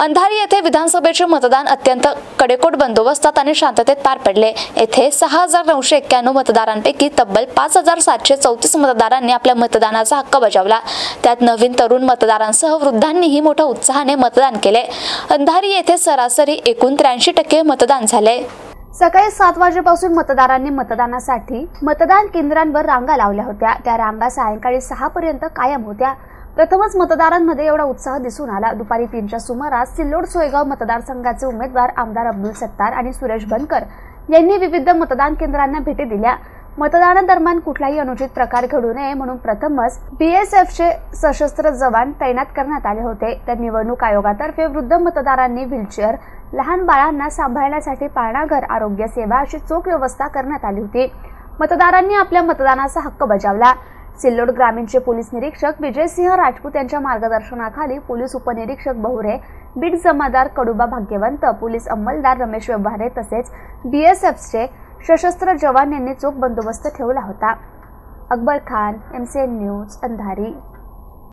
अंधारी येथे विधानसभेचे मतदान अत्यंत कडेकोट बंदोबस्तात आणि शांततेत पार पडले. येथे सहा हजार नऊशे एक्क्याण्णव मतदारांपैकी तब्बल पाच हजार सातशे चौतीस मतदारांनी आपल्या मतदानाचा हक्क बजावला. त्यात नवीन तरुण मतदारांसह वृद्धांनीही मोठ्या उत्साहाने मतदान केले. अंधारी येथे सरासरी एकूण त्र्याऐंशी टक्के मतदान झाले. सकाळी सात वाजेपासून मतदारांनी मतदानासाठी मतदान केंद्रांवर रांगा लावल्या होत्या. त्या रांगा सायंकाळी सहा पर्यंत कायम होत्या. प्रथमच मतदारांमध्ये एवढा उत्साह दिसून आला. दुपारी तीनच्या सुमारास सिल्लोड सोयगाव मतदारसंघाचे उमेदवार आमदार अब्दुल सत्तार आणि सुरेश बनकर यांनी विविध मतदान केंद्रांना भेटी दिल्या. मतदानादरम्यान कुठलाही अनुचित प्रकार घडू नये म्हणून प्रथमच बीएसएफचे सशस्त्र जवान तैनात करण्यात आले होते. तर निवडणूक आयोगातर्फे वृद्ध मतदारांनी व्हीलचेअर लहान बाळांना सांभाळण्यासाठी पाळणाघर आरोग्य सेवा अशी चोख व्यवस्था करण्यात आली होती. मतदारांनी आपल्या मतदानाचा हक्क बजावला. सिल्लोड ग्रामीणचे पोलीस निरीक्षक विजयसिंह राजपूत यांच्या मार्गदर्शनाखाली पोलीस उपनिरीक्षक बहुरे बीट जमादार कडुबा भाग्यवंत पोलीस अंमलदार रमेश व्यवहारे तसेच बीएसएफचे सशस्त्र जवान यांनी चोख बंदोबस्त ठेवला होता. Akbar Khan M C N news Andhari.